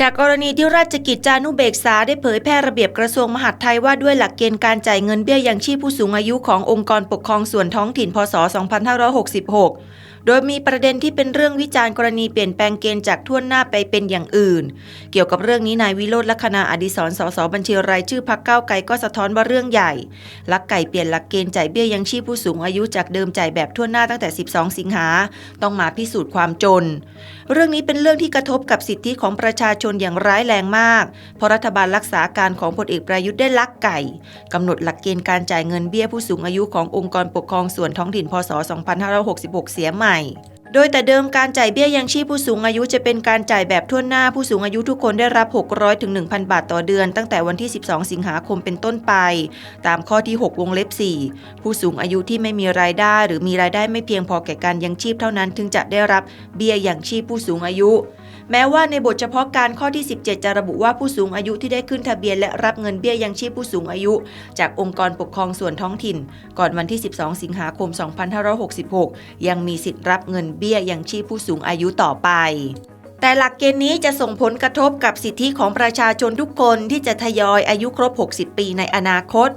จากกรณีที่ราชกิจจานุเบกษาได้เผยแพร่ระเบียบกระทรวงมหาดไทยว่าด้วยหลักเกณฑ์การจ่ายเงินเบี้ยยังชีพผู้สูงอายุขององค์กรปกครองส่วนท้องถิ่นพศ 2566 โดยมีประเด็นที่เป็นเรื่องวิจารณ์กรณีเปลี่ยนแปลงเกณฑ์จากทั่วหน้าไปเป็นอย่างอื่น เกี่ยวกับเรื่องนี้นายวิโรธลัคนาอดิศรสสบัญชีรายชื่อพักเก้าไกลก็สะท้อนว่าเรื่องใหญ่ ลักไก่เปลี่ยนหลักเกณฑ์จ่ายเบี้ยยังชีพผู้สูงอายุจากเดิมจ่ายแบบทั่วหน้าตั้งแต่ 12 สิงหาต้องมาพิสูจน์ความจน เรื่องนี้เป็นเรื่องที่กระทบกับสิทธิของประชาชนอย่างร้ายแรงมากเพราะรัฐบาลรักษาการของพลเอกประยุทธ์ได้ลักไก่กำหนดหลักเกณฑ์การจ่ายเงินเบี้ยผู้สูงอายุขององค์กรปกครองส่วนท้องถิ่นพศ 2566 เสียใหม่โดยแต่เดิมการจ่ายเบี้ยยังชีพผู้สูงอายุจะเป็นการจ่ายแบบทั่วหน้าผู้สูงอายุทุกคนได้รับ 600ถึง1,000 บาทต่อเดือน ตั้งแต่วันที่ 12 สิงหาคมเป็นต้นไป ตามข้อที่ 6 วงเล็บ 4 ผู้สูงอายุที่ไม่มีรายได้ หรือมีรายได้ไม่เพียงพอแก่การยังชีพเท่านั้น ถึงจะได้รับเบี้ยยังชีพผู้สูงอายุ แม้ว่าในบทเฉพาะการข้อที่ 17 จะระบุว่าผู้สูงอายุที่ได้ขึ้นทะเบียนและรับเงินเบี้ยยังชีพผู้สูงอายุ จากองค์กรปกครองส่วนท้องถิ่น ก่อนวันที่ 12 สิงหาคม 2566 ยังมีสิทธิ์รับเงินเบี้ยยังชีพผู้สูงอายุต่อไป แต่หลักเกณฑ์นี้จะส่งผลกระทบกับสิทธิของประชาชนทุกคนที่จะทยอยอายุครบ 60 ปีในอนาคต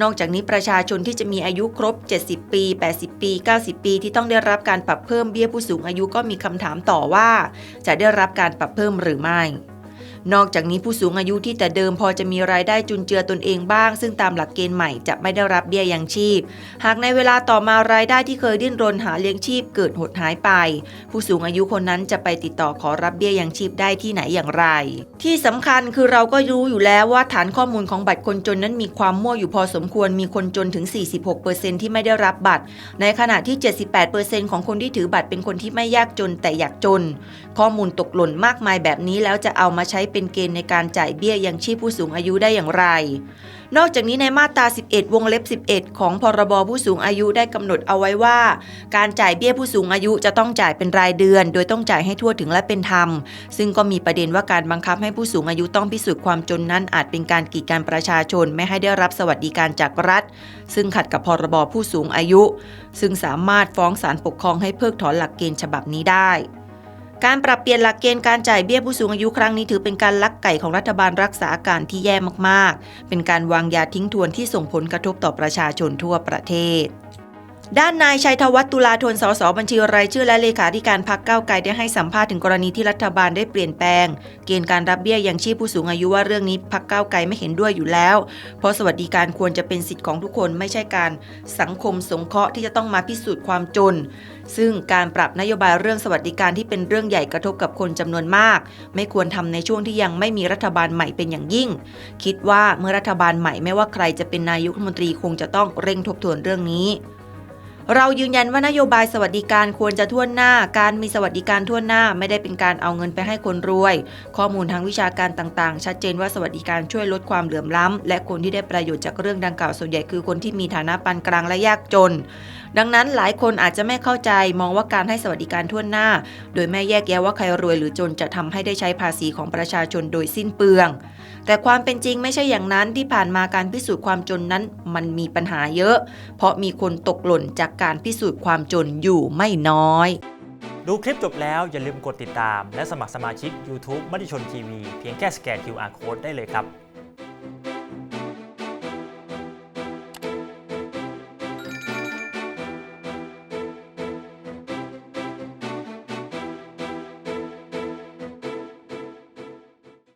นอกจากนี้ประชาชนที่จะมีอายุครบ 70 ปี 80 ปี 90 ปี ที่ต้องได้รับการปรับเพิ่มเบี้ยผู้สูงอายุก็มีคำถามต่อว่า จะได้รับการปรับเพิ่มหรือไม่ นอกจากนี้ผู้สูงอายุที่แต่เดิมพอจะมีรายได้จุนเจือตนเองบ้าง ซึ่งตามหลักเกณฑ์ใหม่จะไม่ได้รับเบี้ยยังชีพ หากในเวลาต่อมารายได้ที่เคยดิ้นรนหาเลี้ยงชีพเกิดหดหายไป ผู้สูงอายุคนนั้นจะไปติดต่อขอรับเบี้ยยังชีพได้ที่ไหนอย่างไร ที่สำคัญคือเราก็รู้อยู่แล้วว่าฐานข้อมูลของบัตรคนจนนั้นมีความมั่วอยู่พอสมควรมีคนจนถึง 46%ที่ไม่ได้รับบัตร ในขณะที่ 78%ของคนที่ถือบัตรเป็นคนที่ไม่ยากจนแต่อยากจน ข้อมูลตกหล่นมากมายแบบนี้แล้วจะเอามาใช้เป็นเกณฑ์ในการจ่ายเบี้ยยังชีพผู้สูงอายุได้อย่างไร นอกจากนี้ในมาตรา 11 วงเล็บ 11 ของพรบผู้สูงอายุได้กำหนดเอาไว้ว่า การจ่ายเบี้ยผู้สูงอายุจะต้องจ่ายเป็นรายเดือน โดยต้องจ่ายให้ทั่วถึงและเป็นธรรม ซึ่งก็มีประเด็นว่าการบังคับให้ผู้สูงอายุต้องพิสูจน์ความจนนั้นอาจเป็นการกีดกันประชาชนไม่ให้ได้รับสวัสดิการจากรัฐ ซึ่งขัดกับพรบผู้สูงอายุ ซึ่งสามารถฟ้องศาลปกครองให้เพิกถอนหลักเกณฑ์ฉบับนี้ได้ การปรับเปลี่ยนหลักเกณฑ์การจ่ายเบี้ยผู้สูงอายุครั้งนี้ถือเป็นการลักไก่ของรัฐบาลรักษาการที่แย่มากๆ เป็นการวางยาทิ้งทวนที่ส่งผลกระทบต่อประชาชนทั่วประเทศ ด้านนายชัยธวัฒน์ตุลาธนสสบัญชีรายชื่อและเลขาธิการพักเก้าวไกลได้ให้สัมภาษณ์ถึงกรณีที่รัฐบาลได้เปลี่ยนแปลง เกณฑ์การรับเบี้ยยังชีพผู้สูงอายุว่าเรื่องนี้พักเก้าวไกลไม่เห็นด้วยอยู่แล้ว เพราะสวัสดิการควรจะเป็นสิทธิ์ของทุกคนไม่ใช่การสังคมสงเคราะห์ที่จะต้องมาพิสูจน์ความจน ซึ่งการปรับนโยบายเรื่องสวัสดิการที่เป็นเรื่องใหญ่กระทบกับคนจำนวนมาก ไม่ควรทำในช่วงที่ยังไม่มีรัฐบาลใหม่เป็นอย่างยิ่ง คิดว่าเมื่อรัฐบาลใหม่ไม่ว่าใครจะเป็นนายกรัฐมนตรีคงจะต้องเร่งทบทวนเรื่องนี้ เรายืนยันว่านโยบายสวัสดิการควรจะทั่วหน้า การมีสวัสดิการทั่วหน้าไม่ได้เป็นการเอาเงินไปให้คนรวย ข้อมูลทางวิชาการต่างๆ ชัดเจนว่าสวัสดิการช่วยลดความเหลื่อมล้ำและคนที่ได้ประโยชน์จากเรื่องดังกล่าวส่วนใหญ่คือคนที่มีฐานะปานกลางและยากจน ดังนั้นหลายคนอาจจะไม่เข้าใจมองว่าการให้สวัสดิการทั่วหน้า โดยไม่แยกแยะว่าใครรวยหรือจนจะทำให้ได้ใช้ภาษีของประชาชนโดยสิ้นเปลือง แต่ความเป็นจริงไม่ใช่อย่างนั้นที่ผ่านมาการพิสูจน์ความจนนั้นมันมีปัญหาเยอะ เพราะมีคนตกหล่นจากการพิสูจน์ความจนอยู่ไม่น้อย ดูคลิปจบแล้วอย่าลืมกดติดตาม และสมัครสมาชิก YouTube มติชนทีวีเพียงแค่สแกน QR Code ได้เลยครับ